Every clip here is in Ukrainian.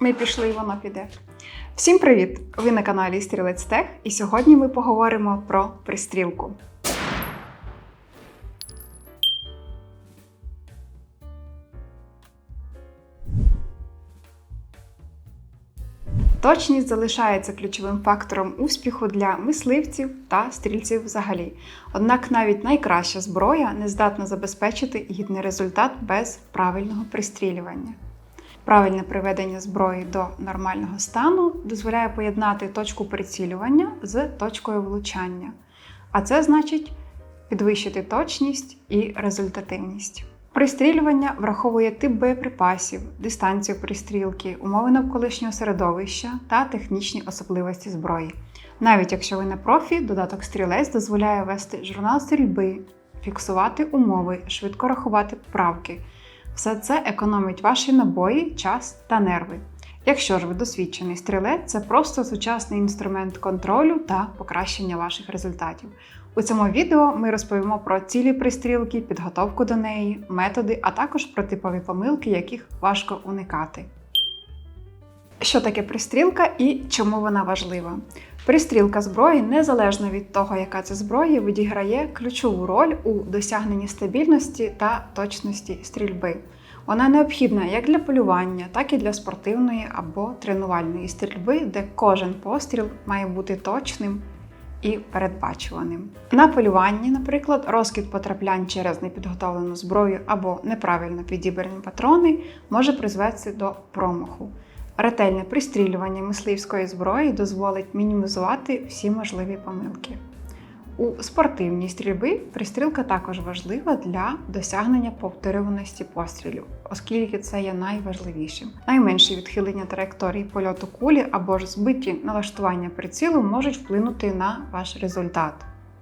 Ми пішли, і воно піде. Всім привіт! Ви на каналі Стрілець Тех, і сьогодні ми поговоримо про пристрілку. Точність залишається ключовим фактором успіху для мисливців та стрільців взагалі. Однак навіть найкраща зброя не здатна забезпечити гідний результат без правильного пристрілювання. Правильне приведення зброї до нормального стану дозволяє поєднати точку прицілювання з точкою влучання. А це значить підвищити точність і результативність. Пристрілювання враховує тип боєприпасів, дистанцію пристрілки, умови навколишнього середовища та технічні особливості зброї. Навіть якщо ви не профі, додаток стрілець дозволяє вести журнал стрільби, фіксувати умови, швидко рахувати поправки. Все це економить ваші набої, час та нерви. Якщо ж ви досвідчений стрілець, це просто сучасний інструмент контролю та покращення ваших результатів. У цьому відео ми розповімо про цілі пристрілки, підготовку до неї, методи, а також про типові помилки, яких важко уникати. Що таке пристрілка і чому вона важлива? Пристрілка зброї, незалежно від того, яка це зброя, відіграє ключову роль у досягненні стабільності та точності стрільби. Вона необхідна як для полювання, так і для спортивної або тренувальної стрільби, де кожен постріл має бути точним і передбачуваним. На полюванні, наприклад, розкид потраплянь через непідготовлену зброю або неправильно підібрані патрони може призвести до промаху. Ретельне пристрілювання мисливської зброї дозволить мінімізувати всі можливі помилки. У спортивній стрільбі пристрілка також важлива для досягнення повторюваності пострілів, оскільки це є найважливішим. Найменші відхилення траєкторії польоту кулі або ж збиті налаштування прицілу можуть вплинути на ваш результат.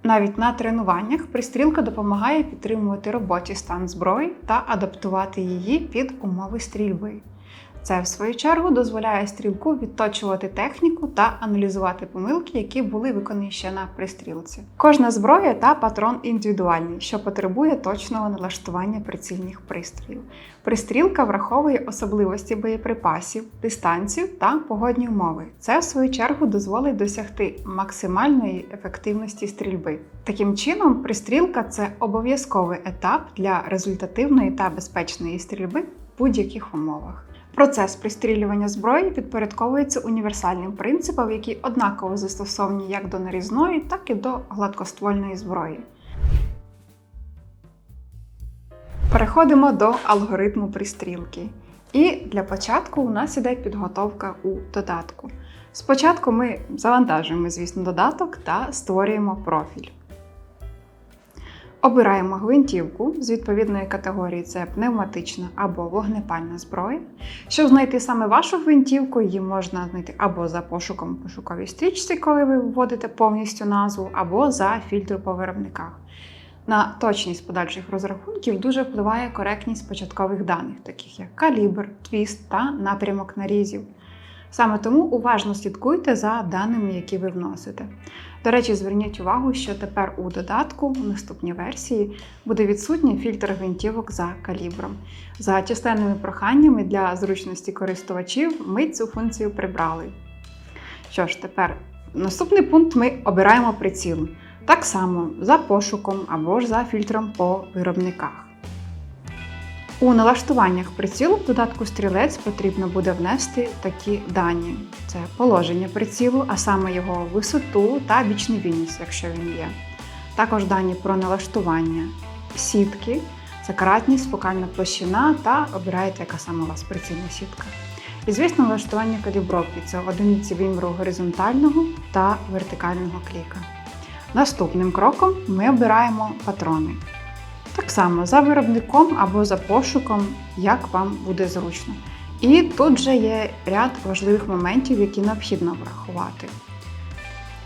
Навіть на тренуваннях пристрілка допомагає підтримувати робочий стан зброї та адаптувати її під умови стрільби. Це, в свою чергу, дозволяє стрілку відточувати техніку та аналізувати помилки, які були виконані ще на пристрілці. Кожна зброя та патрон індивідуальний, що потребує точного налаштування прицільних пристроїв. Пристрілка враховує особливості боєприпасів, дистанцію та погодні умови. Це, в свою чергу, дозволить досягти максимальної ефективності стрільби. Таким чином, пристрілка це обов'язковий етап для результативної та безпечної стрільби в будь-яких умовах. Процес пристрілювання зброї підпорядковується універсальним принципам, які однаково застосовані як до нарізної, так і до гладкоствольної зброї. Переходимо до алгоритму пристрілки. І для початку у нас іде підготовка у додатку. Спочатку ми завантажуємо, звісно, додаток та створюємо профіль. Обираємо гвинтівку з відповідної категорії це пневматична або вогнепальна зброя. Щоб знайти саме вашу гвинтівку, її можна знайти або за пошуком у пошуковій стрічці, коли ви вводите повністю назву, або за фільтру по виробниках. На точність подальших розрахунків дуже впливає коректність початкових даних, таких як калібр, твіст та напрямок нарізів. Саме тому уважно слідкуйте за даними, які ви вносите. До речі, зверніть увагу, що тепер у додатку, у наступній версії, буде відсутній фільтр гвинтівок за калібром. За численними проханнями для зручності користувачів ми цю функцію прибрали. Що ж, тепер наступний пункт ми обираємо приціл. Так само за пошуком або ж за фільтром по виробниках. У налаштуваннях прицілу в додатку стрілець потрібно буде внести такі дані: це положення прицілу, а саме його висоту та бічний вініс, якщо він є. Також дані про налаштування сітки, це кратність, фокальна площина та обираєте, яка саме у вас прицільна сітка. І, звісно, налаштування калібровки це одиниці виміру горизонтального та вертикального кліка. Наступним кроком ми обираємо патрони. Так само за виробником або за пошуком, як вам буде зручно. І тут же є ряд важливих моментів, які необхідно врахувати.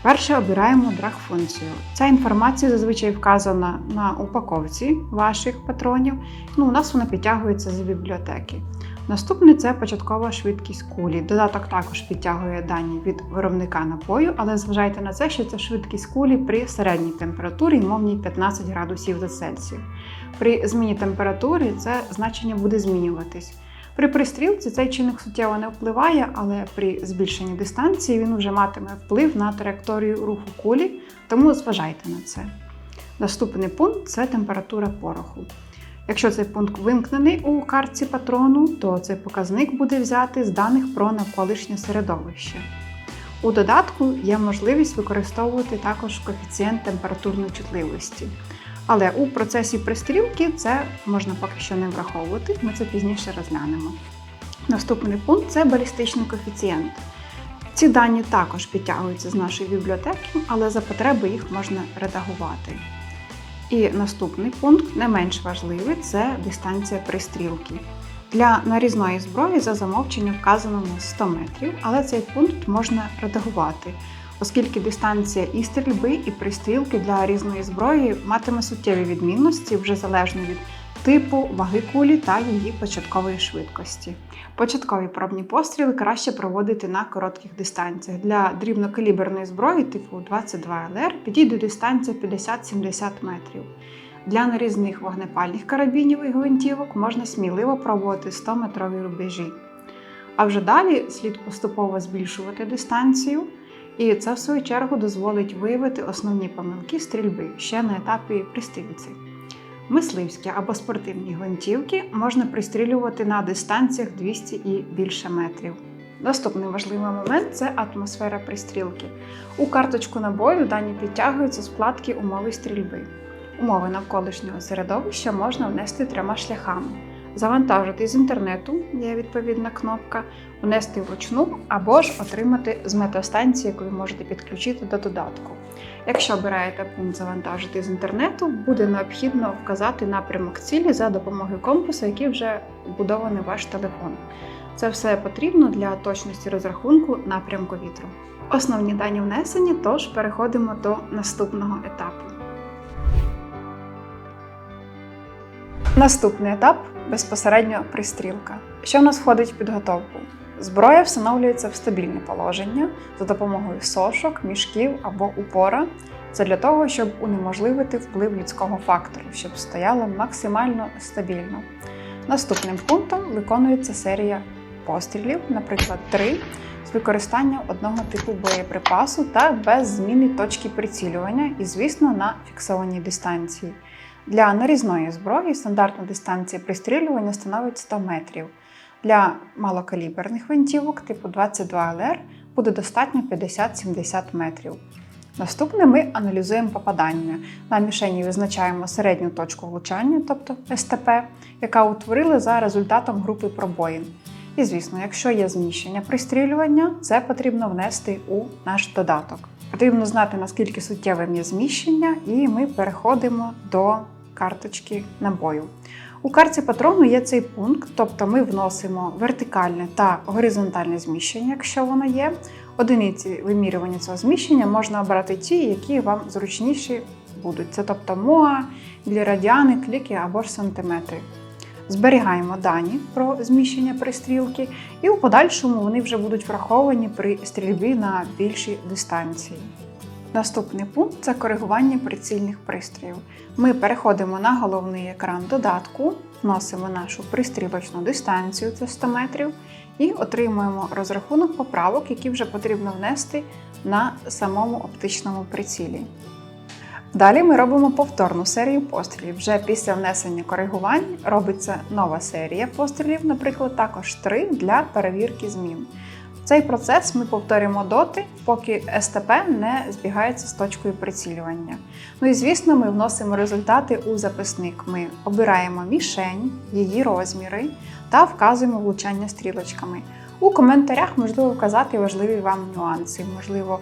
Перше обираємо драг-функцію. Ця інформація зазвичай вказана на упаковці ваших патронів. Ну, У нас вона підтягується з бібліотеки. Наступне це початкова швидкість кулі. Додаток також підтягує дані від виробника напою, але зважайте на це, що це швидкість кулі при середній температурі, мовній 15 градусів за Цельсію. При зміні температури це значення буде змінюватись. При пристрілці цей чинник суттєво не впливає, але при збільшенні дистанції він вже матиме вплив на траєкторію руху кулі, тому зважайте на це. Наступний пункт це температура пороху. Якщо цей пункт вимкнений у картці патрону, то цей показник буде взяти з даних про навколишнє середовище. У додатку є можливість використовувати також коефіцієнт температурної чутливості. Але у процесі пристрілки це можна поки що не враховувати, ми це пізніше розглянемо. Наступний пункт це балістичний коефіцієнт. Ці дані також підтягуються з нашої бібліотеки, але за потреби їх можна редагувати. І наступний пункт, не менш важливий, це дистанція пристрілки. Для нарізної зброї за замовченням вказано на 100 метрів, але цей пункт можна редагувати, оскільки дистанція і стрільби, і пристрілки для різної зброї матиме суттєві відмінності вже залежно від типу, ваги кулі та її початкової швидкості. Початкові пробні постріли краще проводити на коротких дистанціях. Для дрібнокаліберної зброї типу 22 ЛР підійде дистанція 50-70 метрів. Для нарізних вогнепальних карабінів і гвинтівок можна сміливо пробувати 100-метрові рубежі. А вже далі слід поступово збільшувати дистанцію, і це в свою чергу дозволить виявити основні помилки стрільби ще на етапі пристрільці. Мисливські або спортивні гвинтівки можна пристрілювати на дистанціях 200 і більше метрів. Наступний важливий момент це атмосфера пристрілки. У карточку набою дані підтягуються з вкладки умови стрільби. Умови навколишнього середовища можна внести трьома шляхами: завантажити з інтернету, є відповідна кнопка, внести вручну або ж отримати з метеостанції, яку ви можете підключити до додатку. Якщо обираєте пункт завантажити з інтернету, буде необхідно вказати напрямок цілі за допомогою компаса, який вже вбудований в ваш телефон. Це все потрібно для точності розрахунку напрямку вітру. Основні дані внесені, тож переходимо до наступного етапу. Наступний етап безпосередньо пристрілка. Що в нас входить в підготовку? Зброя встановлюється в стабільне положення за допомогою сошок, мішків або упора. Це для того, щоб унеможливити вплив людського фактору, щоб стояло максимально стабільно. Наступним пунктом виконується серія пострілів, наприклад, 3, з використанням одного типу боєприпасу та без зміни точки прицілювання і, звісно, на фіксованій дистанції. Для нарізної зброї стандартна дистанція пристрілювання становить 100 метрів. Для малокаліберних винтівок типу 22 ЛР буде достатньо 50-70 метрів. Наступне ми аналізуємо попадання. На мішені визначаємо середню точку влучання, тобто СТП, яка утворили за результатом групи пробоїн. І, звісно, якщо є зміщення пристрілювання, це потрібно внести у наш додаток. Потрібно знати, наскільки суттєвим є зміщення, і ми переходимо до карточки набою. У карті патрону є цей пункт, тобто ми вносимо вертикальне та горизонтальне зміщення, якщо воно є. Одиниці вимірювання цього зміщення можна обрати ті, які вам зручніші будуть. Це тобто моа, радіани, кліки або ж сантиметри. Зберігаємо дані про зміщення пристрілки, і у подальшому вони вже будуть враховані при стрільбі на більшій дистанції. Наступний пункт це коригування прицільних пристроїв. Ми переходимо на головний екран додатку, вносимо нашу пристрілочну дистанцію, це 100 метрів, і отримуємо розрахунок поправок, які вже потрібно внести на самому оптичному прицілі. Далі ми робимо повторну серію пострілів. Вже після внесення коригувань робиться нова серія пострілів, наприклад, також 3 для перевірки змін. Цей процес ми повторюємо доти, поки СТП не збігається з точкою прицілювання. Ну і звісно, ми вносимо результати у записник. Ми обираємо мішень, її розміри та вказуємо влучання стрілочками. У коментарях можливо вказати важливі вам нюанси. Можливо,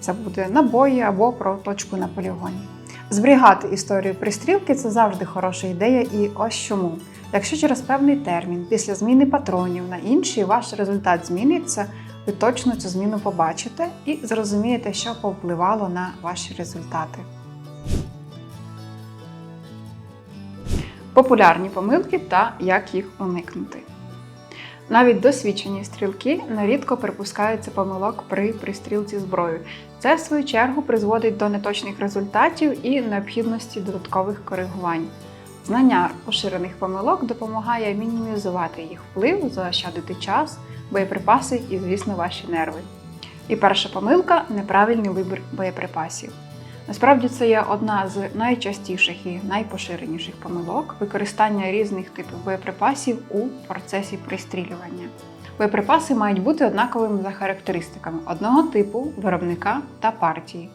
це буде набої або про точку на полігоні. Зберігати історію пристрілки це завжди хороша ідея, і ось чому. Якщо через певний термін після зміни патронів на інший ваш результат зміниться, ви точно цю зміну побачите і зрозумієте, що повпливало на ваші результати. Популярні помилки та як їх уникнути. Навіть досвідчені стрілки нерідко припускаються помилок при пристрілці зброю. Це, в свою чергу, призводить до неточних результатів і необхідності додаткових коригувань. Знання поширених помилок допомагає мінімізувати їх вплив, заощадити час, боєприпаси і, звісно, ваші нерви. І перша помилка неправильний вибір боєприпасів. Насправді це є одна з найчастіших і найпоширеніших помилок використання різних типів боєприпасів у процесі пристрілювання. Боєприпаси мають бути однаковими за характеристиками одного типу, виробника та партії.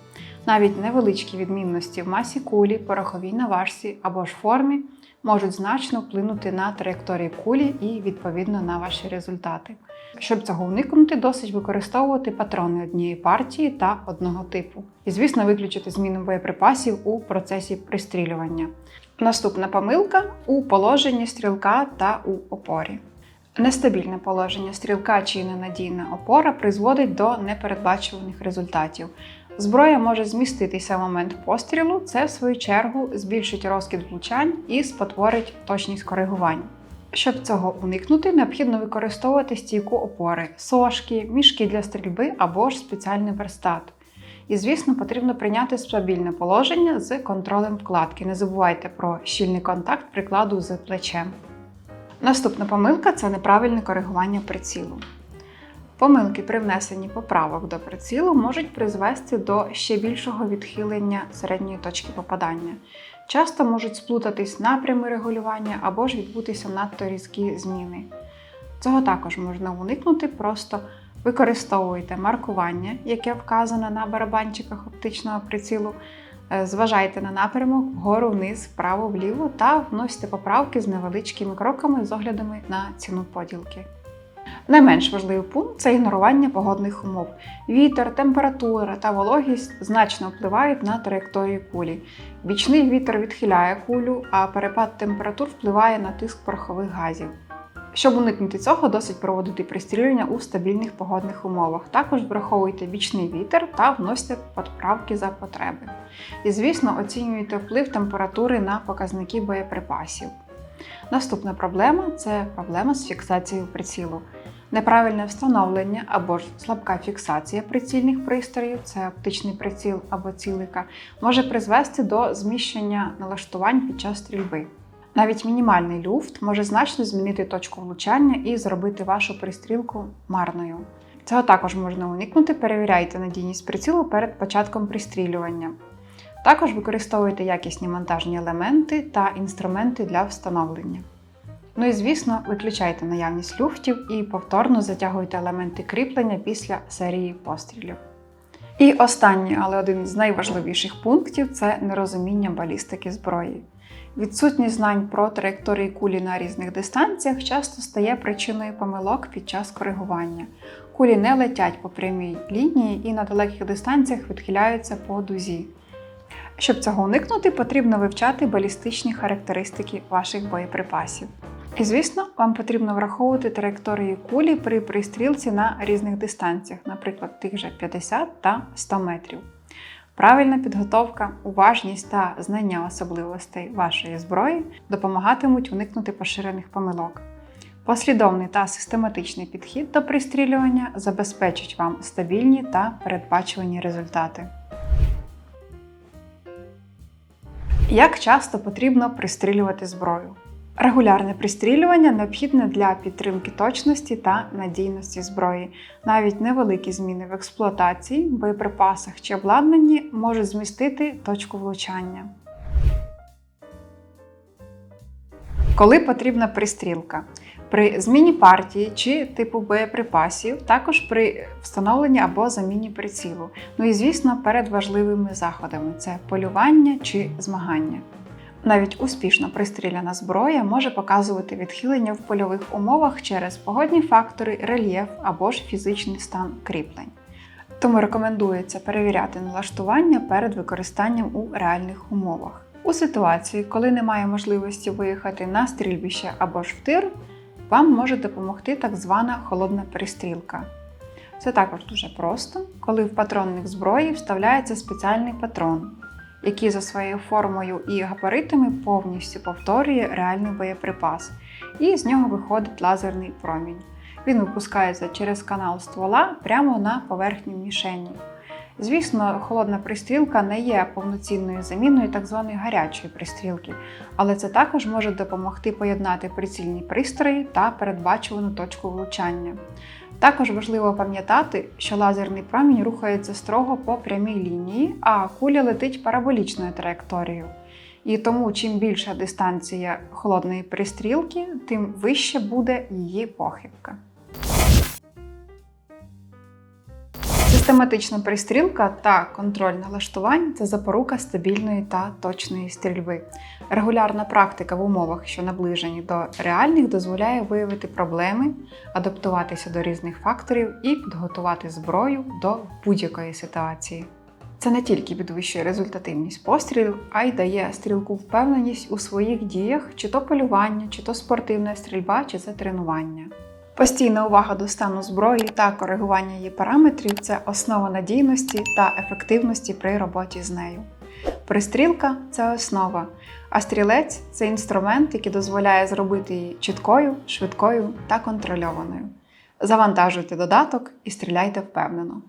Навіть невеличкі відмінності в масі кулі, пороховій наважці або ж формі можуть значно вплинути на траєкторію кулі і відповідно на ваші результати. Щоб цього уникнути, досить використовувати патрони однієї партії та одного типу. І, звісно, виключити зміну боєприпасів у процесі пристрілювання. Наступна помилка у положенні стрілка та у опорі. Нестабільне положення стрілка чи ненадійна опора призводить до непередбачуваних результатів. Зброя може зміститися в момент пострілу, це в свою чергу збільшить розкид влучань і спотворить точність коригувань. Щоб цього уникнути, необхідно використовувати стійку опори, сошки, мішки для стрільби або ж спеціальний верстат. І, звісно, потрібно прийняти стабільне положення з контролем вкладки. Не забувайте про щільний контакт прикладу з плечем. Наступна помилка це неправильне коригування прицілу. Помилки при внесенні поправок до прицілу можуть призвести до ще більшого відхилення середньої точки попадання. Часто можуть сплутатись напрями регулювання або ж відбутися надто різкі зміни. Цього також можна уникнути, просто використовуйте маркування, яке вказане на барабанчиках оптичного прицілу. Е, Зважайте на напрямок вгору, вниз, вправо, вліво та вносьте поправки з невеличкими кроками з оглядами на ціну поділки. Найменш важливий пункт це ігнорування погодних умов. Вітер, температура та вологість значно впливають на траєкторію кулі. Бічний вітер відхиляє кулю, а перепад температур впливає на тиск порохових газів. Щоб уникнути цього, досить проводити пристрілювання у стабільних погодних умовах. Також враховуйте бічний вітер та вносьте поправки за потреби. І, звісно, оцінюйте вплив температури на показники боєприпасів. Наступна проблема це проблема з фіксацією прицілу. Неправильне встановлення або ж слабка фіксація прицільних пристроїв, це оптичний приціл або цілика, може призвести до зміщення налаштувань під час стрільби. Навіть мінімальний люфт може значно змінити точку влучання і зробити вашу пристрілку марною. Цього також можна уникнути, перевіряйте надійність прицілу перед початком пристрілювання. Також використовуйте якісні монтажні елементи та інструменти для встановлення. Ну і звісно, виключайте наявність люфтів і повторно затягуйте елементи кріплення після серії пострілів. І останній, але один з найважливіших пунктів це нерозуміння балістики зброї. Відсутність знань про траєкторії кулі на різних дистанціях часто стає причиною помилок під час коригування. Кулі не летять по прямій лінії і на далеких дистанціях відхиляються по дузі. Щоб цього уникнути, потрібно вивчати балістичні характеристики ваших боєприпасів. І, звісно, вам потрібно враховувати траєкторії кулі при пристрілці на різних дистанціях, наприклад, тих же 50 та 100 метрів. Правильна підготовка, уважність та знання особливостей вашої зброї допомагатимуть уникнути поширених помилок. Послідовний та систематичний підхід до пристрілювання забезпечить вам стабільні та передбачувані результати. Як часто потрібно пристрілювати зброю? Регулярне пристрілювання необхідне для підтримки точності та надійності зброї. Навіть невеликі зміни в експлуатації, боєприпасах чи обладнанні можуть змістити точку влучання. Коли потрібна пристрілка? При зміні партії чи типу боєприпасів, також при встановленні або заміні прицілу. Ну і звісно, перед важливими заходами це полювання чи змагання. Навіть успішно пристріляна зброя може показувати відхилення в польових умовах через погодні фактори, рельєф або ж фізичний стан кріплень. Тому рекомендується перевіряти налаштування перед використанням у реальних умовах. У ситуації, коли немає можливості виїхати на стрільбище або ж в тир, вам може допомогти так звана холодна перестрілка. Це також дуже просто, коли в патронник зброї вставляється спеціальний патрон, який за своєю формою і габаритами повністю повторює реальний боєприпас, і з нього виходить лазерний промінь. Він випускається через канал ствола прямо на поверхню мішені. Звісно, холодна пристрілка не є повноцінною заміною так званої гарячої пристрілки, але це також може допомогти поєднати прицільні пристрої та передбачувану точку влучання. Також важливо пам'ятати, що лазерний промінь рухається строго по прямій лінії, а куля летить параболічною траєкторією. І тому, чим більша дистанція холодної пристрілки, тим вище буде її похибка. Систематична пристрілка та контроль налаштувань це запорука стабільної та точної стрільби. Регулярна практика в умовах, що наближені до реальних, дозволяє виявити проблеми, адаптуватися до різних факторів і підготувати зброю до будь-якої ситуації. Це не тільки підвищує результативність пострілів, а й дає стрілку впевненість у своїх діях, чи то полювання, чи то спортивна стрільба, чи це тренування. Постійна увага до стану зброї та коригування її параметрів це основа надійності та ефективності при роботі з нею. Пристрілка це основа, а стрілець це інструмент, який дозволяє зробити її чіткою, швидкою та контрольованою. Завантажуйте додаток і стріляйте впевнено.